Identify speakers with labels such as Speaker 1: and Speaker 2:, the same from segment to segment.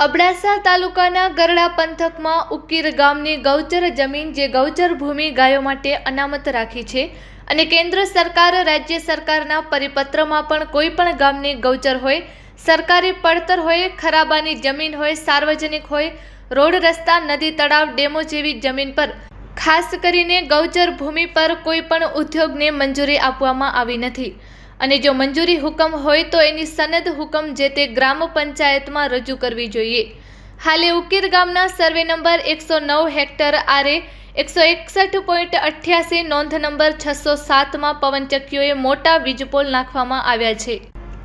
Speaker 1: અબડાસા તાલુકાના ગરડા પંથકમાં ઉકીર ગામની ગૌચર જમીન જે ગૌચર ભૂમિ ગાયો માટે અનામત રાખી છે અને કેન્દ્ર સરકાર રાજ્ય સરકારના પરિપત્રમાં પણ કોઈ પણ ગામની ગૌચર હોય, સરકારી પડતર હોય, ખરાબાની જમીન હોય, સાર્વજનિક હોય, રોડ, રસ્તા, નદી, તળાવ, ડેમો જેવી જમીન પર, ખાસ કરીને ગૌચર ભૂમિ પર કોઈ પણ ઉદ્યોગને મંજૂરી આપવામાં આવી નથી. અને જો મંજૂરી હુકમ હોય તો એની સનદ હુકમ જે તે ગ્રામ પંચાયતમાં રજૂ કરવી જોઈએ. હાલે ઉકીર ગામના સર્વે નંબર એકસો નવ હેક્ટર આરે એકસો એકસઠ પોઈન્ટ અઠ્યાસી નોંધ નંબર છસો સાતમાં પવનચક્કીઓએ મોટા વીજપોલ નાખવામાં આવ્યા છે.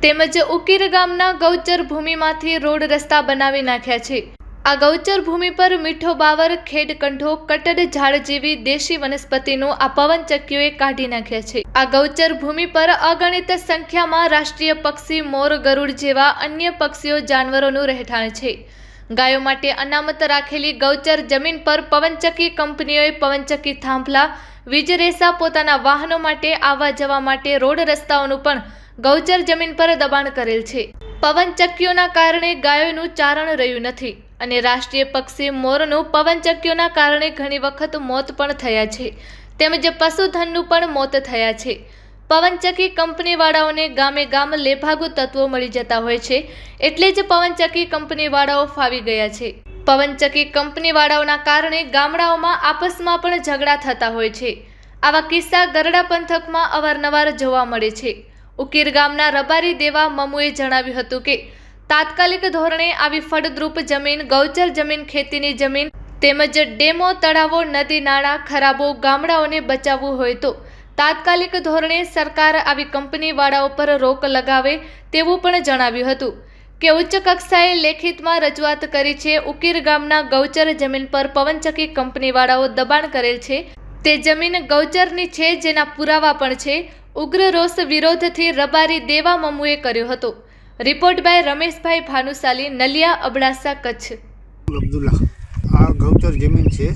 Speaker 1: તેમજ ઉકીર ગામના ગૌચર ભૂમિમાંથી રોડ રસ્તા બનાવી નાખ્યા છે. આ ગૌચર ભૂમિ પર મીઠો બાવર ખેડકંઠો કટડ ઝાડ જેવી દેશી વનસ્પતિનું આ પવનચક્કીઓએ કાઢી નાખ્યા છે. આ ગૌચર ભૂમિ પર અગણિત સંખ્યામાં રાષ્ટ્રીય પક્ષી મોર ગરુડ જેવા અન્ય પક્ષીઓ જાનવરોનું રહેઠાણ છે. ગાયો માટે અનામત રાખેલી ગૌચર જમીન પર પવનચક્કી કંપનીઓએ પવનચક્કી થાંભલા, વીજ રેસા પોતાના વાહનો માટે આવવા જવા માટે રોડ રસ્તાઓનું પણ ગૌચર જમીન પર દબાણ કરેલ છે. પવનચક્કીઓના કારણે ગાયોનું ચારણ રહ્યું નથી અને રાષ્ટ્રીય પક્ષી મોરનું પવનચક્કીઓના કારણે ઘણી વખત મોત પણ થયા છે. તેમજ પશુધનનું પણ મોત થયા છે. પવનચક્કી કંપનીવાળાઓને ગામે ગામ લેભાગુ તત્વો મળી જતા હોય છે એટલે જ પવનચક્કી કંપનીવાળાઓ ફાવી ગયા છે. પવનચક્કી કંપનીવાળાઓના કારણે ગામડાઓમાં આપસમાં પણ ઝઘડા થતા હોય છે. આવા કિસ્સા ગરડા પંથકમાં અવારનવાર જોવા મળે છે. ઉકીર ગામના રબારી દેવા મમુએ જણાવ્યું હતું કે, તાત્કાલિક ધોરણે આવી ફળદ્રુપ જમીન, ગૌચર જમીન, ખેતીની જમીન તેમજ ડેમો, તળાવો, નદી, નાળા, ખરાબો ગામડાઓને બચાવવું હોય તો તાત્કાલિક ધોરણે સરકાર આવી કંપનીવાળાઓ પર રોક લગાવે તેવું પણ જણાવ્યું હતું કે, ઉચ્ચ કક્ષાએ લેખિતમાં રજૂઆત કરી છે, ઉકીર ગામના ગૌચર જમીન પર પવનચક્કી કંપનીવાળાઓ દબાણ કરેલ છે. તે જમીન ગૌચરની છે, જેના પુરાવા પણ છે. ઉગ્ર રોષ વિરોધથી રબારી દેવા મમુએ કર્યો હતો. Report by Rameshbhai Bhanushali, Naliya Abdasa, Kutch.
Speaker 2: Abdullah, આ ગૌચર જમીન છે.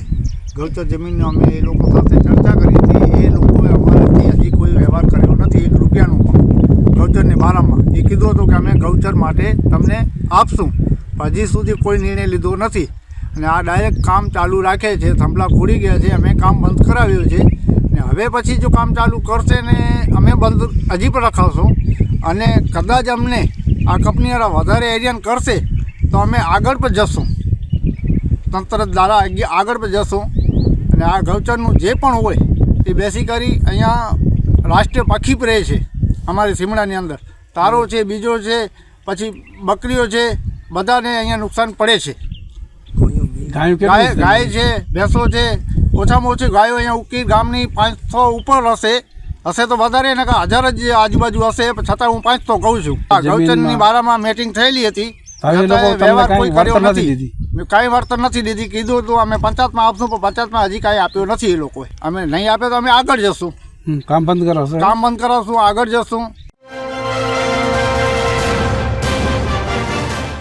Speaker 2: ગૌચર જમીનનો અમે એ લોકો સાથે ચર્ચા કરી હતી. એ લોકોએ અમારાથી હજી કોઈ વ્યવહાર કર્યો નથી, એક રૂપિયાનો પણ. ગૌચરની બારામાં. એ કીધું હતું કે અમે ગૌચર માટે તમને આપશું હજી સુધી કોઈ નિર્ણય લીધો નથી. અને આ ડાયરેક્ટ કામ ચાલુ રાખે છે, થંભલા ખોડી ગયા છે. અમે કામ બંધ કરાવ્યું છે. ને હવે પછી જો કામ ચાલુ કરશે ને અમે બંધ હજી પણ રખાવશું. અને કદાચ અમને આ કંપનીવાળા વધારે એરિયન કરશે તો અમે આગળ પણ જશું. તંત્ર દ્વારા આગી- આગળ પણ જશું. અને આ ગૌચરનું જે પણ હોય એ બેસી કરી અહીંયા રાષ્ટ્રીય પક્ષી રહે છે અમારી સીમડાની અંદર. તારો છે બીજો છે પછી બકરીઓ છે બધાને અહીંયા નુકસાન પડે છે.
Speaker 3: ગાય
Speaker 2: છે ભેંસો છે ઓછામાં ઓછી ગાયો અહીંયા ઉકી ગામની પાંચસો ઉપર હશે. હશે તો વધારે ને હજાર જ આજુબાજુ હશે છતાં હું પાંચસો કહું છું.
Speaker 3: ગૌચંદની
Speaker 2: ગૌચરની બારામાં મીટિંગ થયેલી હતી.
Speaker 3: કઈ નથી દીધી?
Speaker 2: વળતર નથી દીધી. કીધું હતું અમે પંચાયતમાં આપશું પણ પંચાયતમાં હજી કાંઈ આપ્યું નથી એ લોકોએ. અમે નહીં આપે તો અમે આગળ જશું.
Speaker 3: કામ બંધ કરાવશું
Speaker 2: કામ બંધ કરાવશું આગળ જશું.